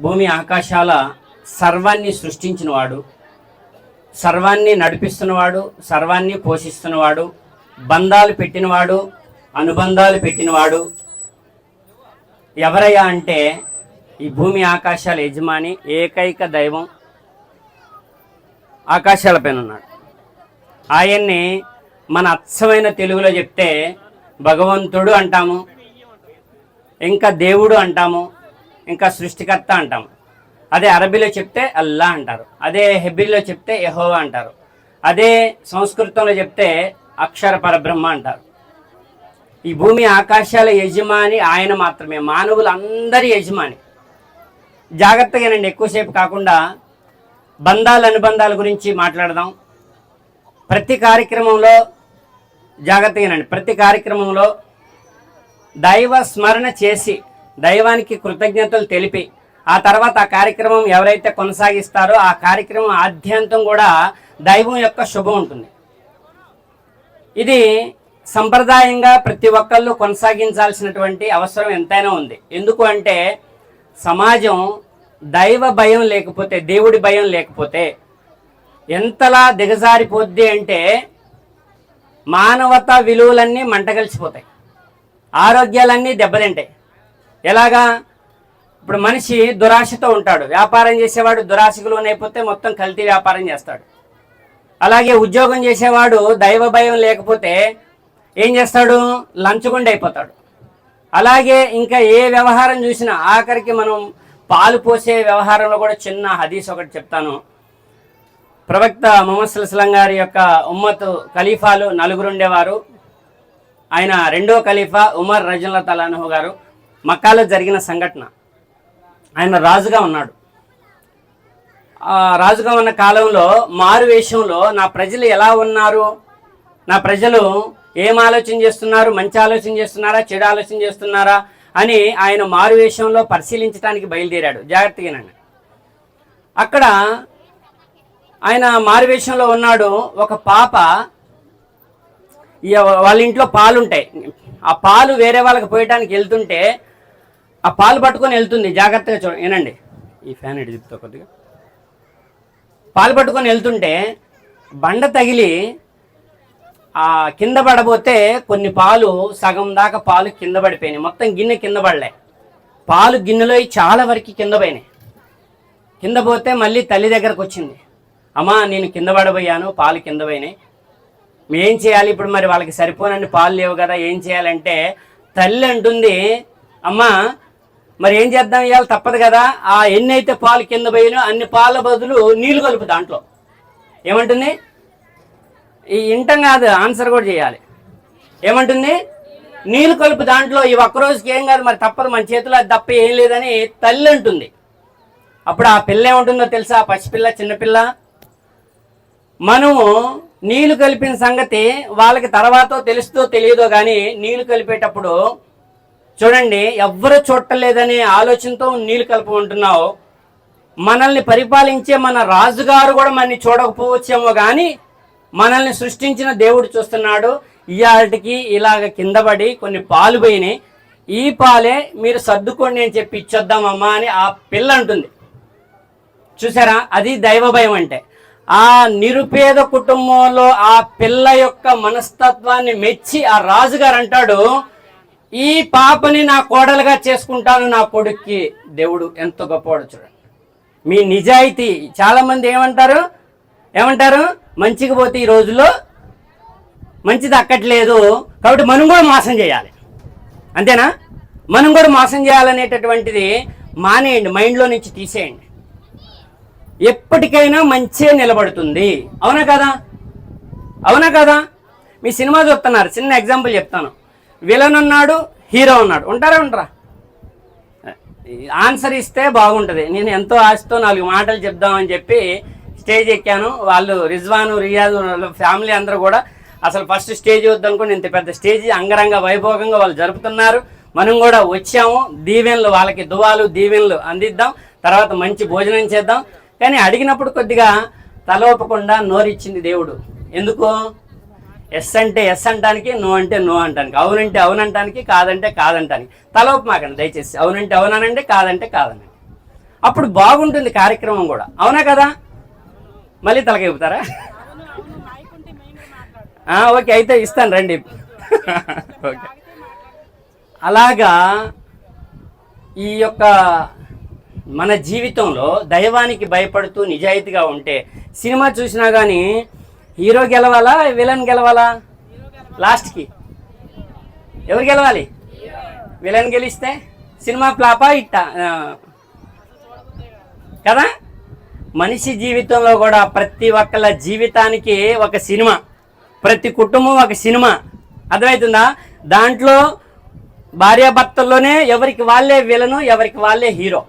భూమి ఆకాశాల సర్వాన్ని సృష్టించినవాడు సర్వాన్ని నడిపిస్తున్నవాడు సర్వాన్ని పోషిస్తున్నవాడు బంధాలు పెట్టినవాడు అనుబంధాలు పెట్టినవాడు. ఎవరయ్యా అంటే ఈ భూమి ఆకాశాల యజమాని ఏకైక దైవం ఆకాశాలపైన ఉన్నాడు ఆయన్ని మన అచ్చమైన తెలుగులో చెప్తే భగవంతుడు అంటాము ఇంకా దేవుడు అంటాము ఇంకా సృష్టికర్త అంటాము అదే అరబీలో చెప్తే అల్లా అంటారు. అదే హెబ్రిలో చెప్తే యహోవా అంటారు. అదే సంస్కృతంలో చెప్తే అక్షర పరబ్రహ్మ అంటారు. ఈ భూమి ఆకాశాల యజమాని ఆయన మాత్రమే మానవులందరి యజమాని. జాగ్రత్తగానండి ఎక్కువసేపు కాకుండా బంధాల అనుబంధాల గురించి మాట్లాడదాం. ప్రతి కార్యక్రమంలో జాగ్రత్తగానండి ప్రతి కార్యక్రమంలో దైవ స్మరణ చేసి దైవానికి కృతజ్ఞతలు తెలిపి ఆ తర్వాత ఆ కార్యక్రమం ఎవరైతే కొనసాగిస్తారో ఆ కార్యక్రమం ఆద్యంతం కూడా దైవం యొక్క శుభం ఉంటుంది. ఇది సంప్రదాయంగా ప్రతి ఒక్కళ్ళు కొనసాగించాల్సినటువంటి అవసరం ఎంతైనా ఉంది. ఎందుకు అంటే సమాజం దైవ భయం లేకపోతే దేవుడి భయం లేకపోతే ఎంతలా దిగజారిపోద్ది అంటే మానవత విలువలన్నీ మంటగలిసిపోతాయి. ఆరోగ్యాలన్నీ దెబ్బతింటాయి. ఎలాగా? ఇప్పుడు మనిషి దురాశతో ఉంటాడు. వ్యాపారం చేసేవాడు దురాశకు లోనైపోతే మొత్తం కల్తీ వ్యాపారం చేస్తాడు. అలాగే ఉద్యోగం చేసేవాడు దైవ భయం లేకపోతే ఏం చేస్తాడు? లంచగొండ అయిపోతాడు. అలాగే ఇంకా ఏ వ్యవహారం చూసినా ఆఖరికి మనం పాలు పోసే వ్యవహారంలో కూడా చిన్న హదీస్ ఒకటి చెప్తాను. ప్రవక్త మొహమ్మద్ సుల్సలం గారి యొక్క ఉమ్మత్ ఖలీఫాలు నలుగురు ఉండేవారు. ఆయన రెండో ఖలీఫా ఉమర్ రజల్లా తలానహు గారు. మక్కాలో జరిగిన సంఘటన. ఆయన రాజుగా ఉన్నాడు. రాజుగా ఉన్న కాలంలో మారు వేషంలో నా ప్రజలు ఎలా ఉన్నారు? నా ప్రజలు ఏం ఆలోచన చేస్తున్నారు? మంచి ఆలోచన చేస్తున్నారా? చెడు ఆలోచన చేస్తున్నారా? అని ఆయన మారు వేషంలో పరిశీలించడానికి బయలుదేరాడు. జాగ్రత్తగానండి అక్కడ ఆయన మారువేషంలో ఉన్నాడు. ఒక పాప వాళ్ళ ఇంట్లో పాలు ఉంటాయి ఆ పాలు వేరే వాళ్ళకి పోయటానికి వెళ్తుంటే ఆ పాలు పట్టుకొని వెళ్తుంది. జాగ్రత్తగా చూడ. ఏనండి ఈ ఫ్యాన్ ఇటు చెప్తా కొద్దిగా. పాలు పట్టుకొని వెళ్తుంటే బండ తగిలి ఆ కింద పడబోతే కొన్ని పాలు సగం దాకా పాలు కింద పడిపోయినాయి. మొత్తం గిన్నె కింద పడలే. పాలు గిన్నెలో చాలా వరకు కింద పోయినాయి. కింద పోతే మళ్ళీ తల్లి దగ్గరకు వచ్చింది. అమ్మా నేను కింద పడబోయాను పాలు కింద పోయినాయి. ఏం చేయాలి ఇప్పుడు మరి? వాళ్ళకి సరిపోనని పాలు లేవు కదా ఏం చేయాలంటే తల్లి అంటుంది అమ్మా మరి ఏం చేద్దాం? ఇవాళ తప్పదు కదా. ఆ ఎన్ని అయితే పాలు కింద పోయినో అన్ని పాల బదులు నీళ్ళు కలుపు దాంట్లో. ఏమంటుంది? ఈ ఇంటం కాదు ఆన్సర్ కూడా చేయాలి. ఏమంటుంది? నీళ్ళు కలుపు దాంట్లో ఈ ఒక్క రోజుకి ఏం కాదు మరి తప్పదు. మన చేతిలో అది తప్ప ఏం లేదని తల్లి అంటుంది. అప్పుడు ఆ పిల్ల ఏముంటుందో తెలుసా? పసిపిల్ల చిన్నపిల్ల? మనము నీళ్ళు కలిపిన సంగతి వాళ్ళకి తర్వాతో తెలుస్తో తెలియదో కానీ నీళ్ళు కలిపేటప్పుడు చూడండి ఎవ్వరు చూడలేదనే ఆలోచనతో నీళ్ళు కలుపుకుంటున్నావు మనల్ని పరిపాలించే మన రాజుగారు కూడా మనని చూడకపోవచ్చేమో కానీ మనల్ని సృష్టించిన దేవుడు చూస్తున్నాడు. ఇవాటికి ఇలాగ కిందపడి కొన్ని పాలు పోయినాయి. ఈ పాలే మీరు సర్దుకోండి అని చెప్పి ఇచ్చొద్దామమ్మా అని ఆ పిల్ల అంటుంది. చూసారా? అది దైవ భయం అంటే. ఆ నిరుపేద కుటుంబంలో ఆ పిల్ల యొక్క మనస్తత్వాన్ని మెచ్చి ఆ రాజుగారు అంటాడు ఈ పాపని నా కోడలుగా చేసుకుంటాను నా కొడుక్కి దేవుడు ఎంత గొప్పవాడు చూడండి. మీ నిజాయితీ. చాలా మంది ఏమంటారు? ఏమంటారు? మంచికి పోతే ఈ రోజుల్లో మంచిది అక్కట్లేదు కాబట్టి మనం కూడా మోసం చేయాలి. అంతేనా? మనం కూడా మోసం చేయాలనేటటువంటిది మానేయండి. మైండ్లో నుంచి తీసేయండి. ఎప్పటికైనా మంచే నిలబడుతుంది. అవునా కదా? అవునా కదా? మీ సినిమా చూస్తున్నారు. చిన్న ఎగ్జాంపుల్ చెప్తాను. విలన్ ఉన్నాడు హీరో ఉన్నాడు. ఉంటారా ఉంటారా? ఆన్సర్ ఇస్తే బాగుంటుంది. నేను ఎంతో ఆశతో నాలుగు మాటలు చెప్దామని చెప్పి స్టేజ్ ఎక్కాను. వాళ్ళు రిజ్వాను రియాజ్ వాళ్ళ ఫ్యామిలీ అందరూ కూడా అసలు ఫస్ట్ స్టేజ్ వద్దనుకుని ఇంత పెద్ద స్టేజ్ అంగరంగ వైభోగంగా వాళ్ళు జరుపుతున్నారు. మనం కూడా వచ్చాము. దీవెనలు వాళ్ళకి దువాలు దీవెనలు అందిద్దాం. తర్వాత మంచి భోజనం చేద్దాం. కానీ అడిగినప్పుడు కొద్దిగా తలోపకుండా నోరిచ్చింది దేవుడు. ఎందుకు? ఎస్ అంటే ఎస్ అంటానికి నో అంటే నో అంటానికి అవునంటే అవునంటానికి కాదంటే కాదంటానికి. తలోపు మాకండి దయచేసి. అవునంటే అవునానండి కాదంటే కాదనండి అప్పుడు బాగుంటుంది కార్యక్రమం కూడా. అవునా కదా? మళ్ళీ తలకైపోతారా ఓకే అయితే ఇస్తాను రండి. ఓకే. అలాగా ఈ యొక్క మన జీవితంలో దైవానికి భయపడుతూ నిజాయితీగా ఉంటే సినిమా చూసినా కానీ హీరో గెలవాలా విలన్ గెలవాలా? లాస్ట్కి. ఎవరు గెలవాలి? విలన్ గెలిస్తే సినిమా ఫ్లాపా ఇట్టా? కదా? మనిషి జీవితంలో కూడా ప్రతి ఒక్కళ్ళ జీవితానికి ఒక సినిమా. ప్రతి కుటుంబం ఒక సినిమా. అర్థమవుతుందా? దాంట్లో భార్యాభర్తల్లోనే ఎవరికి వాళ్ళే విలను ఎవరికి వాళ్ళే హీరో.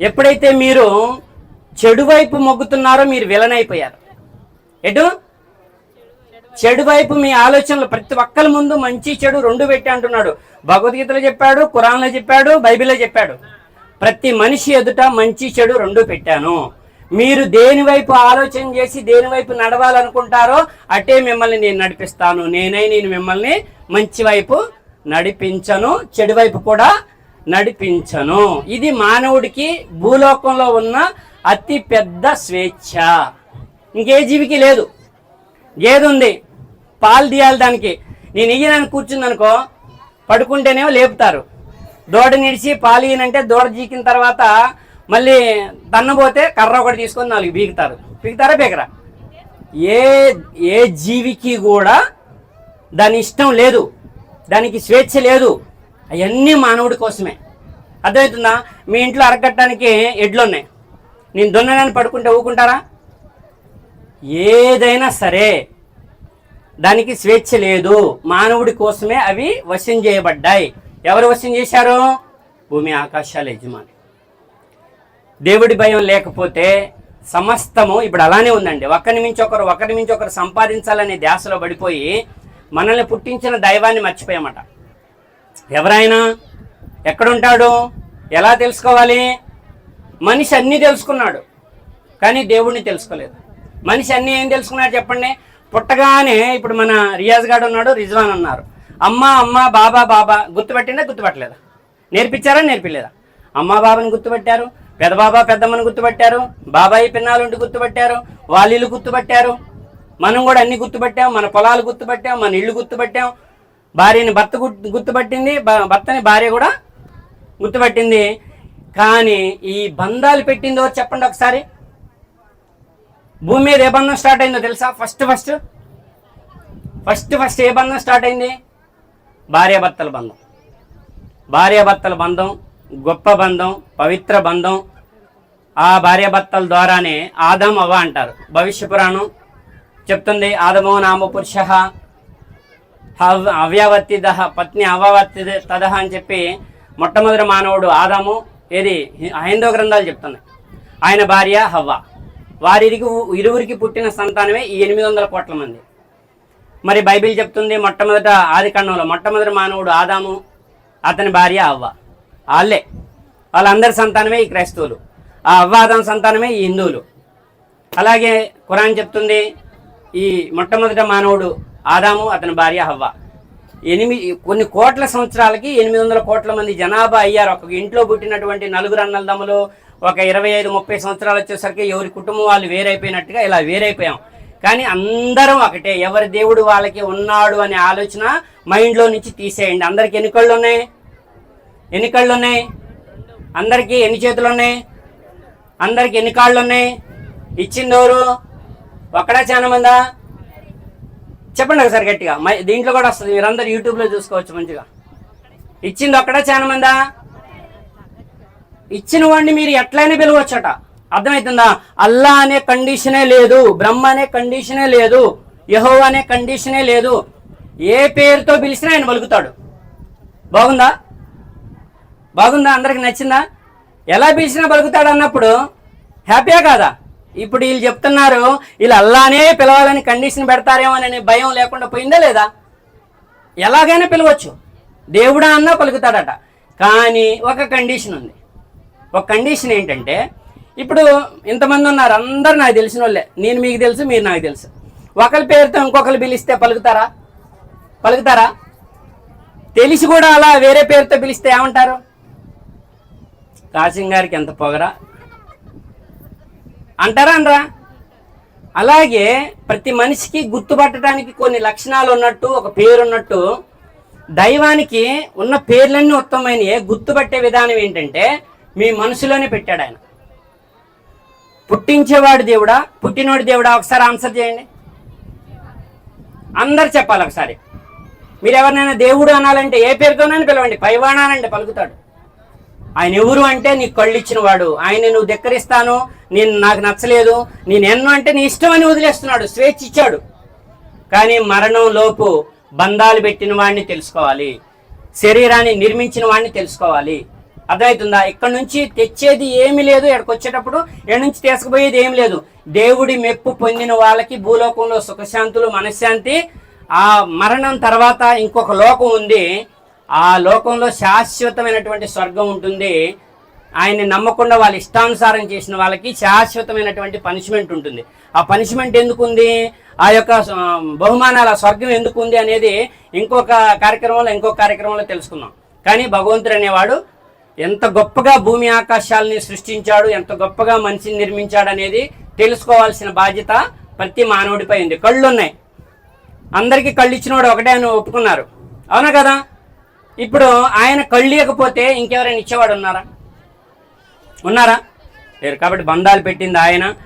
ఎప్పుడైతే మీరు చెడు వైపు మొగ్గుతున్నారో మీరు విలన్ అయిపోయారు. ఎటు? చెడు వైపు మీ ఆలోచనలు ప్రతి ఒక్కరి ముందు మంచి చెడు రెండు పెట్టి అంటున్నాడు. భగవద్గీతలో చెప్పాడు కురాన్లో చెప్పాడు బైబిల్లో చెప్పాడు. ప్రతి మనిషి ఎదుట మంచి చెడు రెండు పెట్టాను. మీరు దేని వైపు ఆలోచన చేసి దేని వైపు నడవాలనుకుంటారో అటే మిమ్మల్ని నేను నడిపిస్తాను. నేనై నేను మిమ్మల్ని మంచి వైపు నడిపించను చెడు వైపు కూడా నడిపించను. ఇది మానవుడికి భూలోకంలో ఉన్న అతి పెద్ద స్వేచ్ఛ. ఇంకే జీవికి లేదు. గేదె ఉంది పాలు తీయాలి దానికి. నేను ఇయ్యనని కూర్చుంది అనుకో పడుకుంటేనేమో లేపుతారు. దూడ నిడిచి పాలు ఇయ్యనంటే దూడ జీకిన తర్వాత మళ్ళీ తన్నబోతే కర్ర ఒకటి తీసుకొని నాలుగు బీగుతారు బీగుతారా బీగరా ఏ ఏ జీవికి కూడా దాని ఇష్టం లేదు. దానికి స్వేచ్ఛ లేదు. అవన్నీ మానవుడి కోసమే. అర్థమవుతుందా? మీ ఇంట్లో అరకట్టడానికి ఎడ్లు ఉన్నాయి నేను దున్నడానికి పడుకుంటే ఊకుంటారా? ఏదైనా సరే దానికి స్వేచ్ఛ లేదు. మానవుడి కోసమే అవి వశం చేయబడ్డాయి. ఎవరు వశం చేశారు? భూమి ఆకాశాల యజమాని. దేవుడి భయం లేకపోతే సమస్తము ఇప్పుడు అలానే ఉందండి. ఒకరి మించి ఒకరు ఒకరి మించి ఒకరు సంపాదించాలనే ధ్యాసలో పడిపోయి మనల్ని పుట్టించిన దైవాన్ని మర్చిపోయామట. ఎవరైనా ఎక్కడుంటాడు? ఎలా తెలుసుకోవాలి? మనిషి అన్నీ తెలుసుకున్నాడు కానీ దేవుడిని తెలుసుకోలేదు. మనిషి అన్నీ ఏం తెలుసుకున్నాడు చెప్పండి? పుట్టగానే ఇప్పుడు మన రియాజ్ గాడు ఉన్నాడు రిజ్వాన్ అన్నారు. అమ్మ అమ్మ బాబా బాబా గుర్తుపెట్టిందా గుర్తుపట్టలేదా? నేర్పించారా నేర్పలేదా? అమ్మ బాబాని గుర్తుపెట్టారు పెద్ద బాబా పెద్దమ్మని గుర్తుపెట్టారు బాబాయి పిన్నాలుంటి గుర్తుపెట్టారు వాళ్ళిల్లు గుర్తుపెట్టారు. మనం కూడా అన్ని గుర్తుపెట్టాం మన పొలాలు గుర్తుపెట్టాం మన ఇల్లు గుర్తుపెట్టాం. భార్యని భర్త గుర్తు గుర్తుపట్టింది భర్తని భార్య కూడా గుర్తుపట్టింది. కానీ ఈ బంధాలు పెట్టిందో చెప్పండి ఒకసారి? భూమి మీద ఏ బంధం స్టార్ట్ అయిందో తెలుసా? ఫస్ట్ ఫస్ట్ ఫస్ట్ ఫస్ట్ ఏ బంధం స్టార్ట్ అయింది? భార్యాభర్తల బంధం. భార్యాభర్తల బంధం గొప్ప బంధం పవిత్ర బంధం. ఆ భార్యాభర్తల ద్వారానే ఆదం అవ అంటారు. భవిష్య పురాణం చెప్తుంది ఆదమో నామ పురుష అవ్యవర్తి దహ పత్ని అవ్యవర్తి తదహ అని చెప్పి మొట్టమొదటి మానవుడు ఆదాము ఏది? హైందవ గ్రంథాలు చెప్తున్నాయి. ఆయన భార్య హవ్వ. వారికి ఇరువురికి పుట్టిన సంతానమే ఈ ఎనిమిది వందల కోట్ల మంది. మరి బైబిల్ చెప్తుంది మొట్టమొదట ఆది కన్నంలో మొట్టమొదటి మానవుడు ఆదాము అతని భార్య అవ్వ. వాళ్ళే. వాళ్ళందరి సంతానమే ఈ క్రైస్తవులు. ఆ అవ్వ ఆదాం సంతానమే ఈ హిందువులు. అలాగే ఖురాన్ చెప్తుంది ఈ మొట్టమొదట మానవుడు ఆదాము అతని భార్య హవ్వ ఎనిమిది కొన్ని కోట్ల సంవత్సరాలకి ఎనిమిది వందల కోట్ల మంది జనాభా అయ్యారు. ఒక ఇంట్లో పుట్టినటువంటి నలుగురు అన్నలదమ్ములు ఒక ఇరవై ఐదు ముప్పై సంవత్సరాలు వచ్చేసరికి ఎవరి కుటుంబం వాళ్ళు వేరైపోయినట్టుగా ఇలా వేరైపోయాం. కానీ అందరం ఒకటే ఎవరి దేవుడు వాళ్ళకి ఉన్నాడు అనే ఆలోచన మైండ్లో నుంచి తీసేయండి. అందరికి ఎన్ని కళ్ళు ఉన్నాయి? ఎన్ని కళ్ళు ఉన్నాయి? అందరికీ ఎన్ని చేతులు ఉన్నాయి? అందరికి ఎన్ని కాళ్ళు ఉన్నాయి? ఇచ్చిందోరు ఒక్కడా చాలా మందా చెప్పండి ఒకసారి గట్టిగా. మై- దీంట్లో కూడా వస్తుంది. మీరందరూ యూట్యూబ్లో చూసుకోవచ్చు మంచిగా. ఇచ్చింది ఒక్కడా చాలా మందా? ఇచ్చిన వాడిని మీరు ఎట్లయినా పిలవచ్చట. అర్థమవుతుందా అల్లా అనే కండిషనే లేదు. బ్రహ్మ అనే కండిషనే లేదు. యహో అనే కండిషనే లేదు. ఏ పేరుతో పిలిచినా ఆయన పలుకుతాడు. బాగుందా? బాగుందా? అందరికి నచ్చిందా? ఎలా పిలిచినా పలుకుతాడు అన్నప్పుడు హ్యాపీయా కాదా? ఇప్పుడు వీళ్ళు చెప్తున్నారు వీళ్ళు అల్లానే పిలవాలని కండిషన్ పెడతారేమో అనే భయం లేకుండా పోయిందా లేదా? ఎలాగైనా పిలవచ్చు. దేవుడా అన్నా పలుకుతాడట. కానీ ఒక కండిషన్ ఉంది. ఒక కండిషన్ ఏంటంటే ఇప్పుడు ఇంతమంది ఉన్నారు అందరు నాకు తెలిసిన వాళ్ళే. నేను మీకు తెలుసు మీరు నాకు తెలుసు. ఒకరి పేరుతో ఇంకొకరు పిలిస్తే పలుకుతారా? పలుకుతారా? తెలిసి కూడా అలా వేరే పేరుతో పిలిస్తే ఏమంటారు? కాసింగ్ గారికి ఎంత పొగరా? అంటారా అనరా అలాగే ప్రతి మనిషికి గుర్తుపట్టడానికి కొన్ని లక్షణాలు ఉన్నట్టు ఒక పేరు ఉన్నట్టు దైవానికి ఉన్న పేర్లన్నీ ఉత్తమమైనవి గుర్తుపట్టే విధానం ఏంటంటే మీ మనసులోనే పెట్టాడు ఆయన. పుట్టించేవాడు దేవుడా? పుట్టినోడు దేవుడా? ఒకసారి ఆన్సర్ చేయండి. అందరు చెప్పాలి ఒకసారి. మీరు ఎవరినైనా దేవుడు అనాలంటే ఏ పేరుతోనైనా పిలవండి. పైవాణానండి పలుకుతాడు. ఆయన ఎవరు అంటే నీకు కళ్ళు ఇచ్చిన వాడు. ఆయన నువ్వు ధిక్కరిస్తాను నేను నాకు నచ్చలేదు. నేను ఎన్నో అంటే నీ ఇష్టం అని వదిలేస్తున్నాడు స్వేచ్ఛ ఇచ్చాడు. కానీ మరణం లోపు బంధాలు పెట్టిన వాడిని తెలుసుకోవాలి. శరీరాన్ని నిర్మించిన వాడిని తెలుసుకోవాలి. అర్థమవుతుందా? ఇక్కడ నుంచి తెచ్చేది ఏమీ లేదు. ఇక్కడికి వచ్చేటప్పుడు ఇక్కడ నుంచి తీసుకుపోయేది ఏమి లేదు. దేవుడి మెప్పు పొందిన వాళ్ళకి భూలోకంలో సుఖశాంతులు మనశ్శాంతి. ఆ మరణం తర్వాత ఇంకొక లోకం ఉంది. ఆ లోకంలో శాశ్వతమైనటువంటి స్వర్గం ఉంటుంది. ఆయన్ని నమ్మకుండా వాళ్ళ ఇష్టానుసారం చేసిన వాళ్ళకి శాశ్వతమైనటువంటి పనిష్మెంట్ ఉంటుంది. ఆ పనిష్మెంట్ ఎందుకు ఉంది ఆ యొక్క బహుమానాల స్వర్గం ఎందుకు ఉంది అనేది ఇంకొక కార్యక్రమంలో ఇంకొక కార్యక్రమంలో తెలుసుకుందాం. కానీ భగవంతుడు అనేవాడు ఎంత గొప్పగా భూమి ఆకాశాలని సృష్టించాడు ఎంత గొప్పగా మనిషిని నిర్మించాడు అనేది తెలుసుకోవాల్సిన బాధ్యత ప్రతి మానవుడిపై ఉంది. కళ్ళు ఉన్నాయి అందరికీ కళ్ళు ఇచ్చినవాడు ఒకటే అని ఒప్పుకున్నారు. అవునా కదా? ఇప్పుడు ఆయన కళ్ళు ఇవ్వకపోతే ఇంకెవరైనా ఇచ్చేవాడు ఉన్నారా? ఉన్నారా? లేరు. కాబట్టి బంధాలు పెట్టింది ఆయన.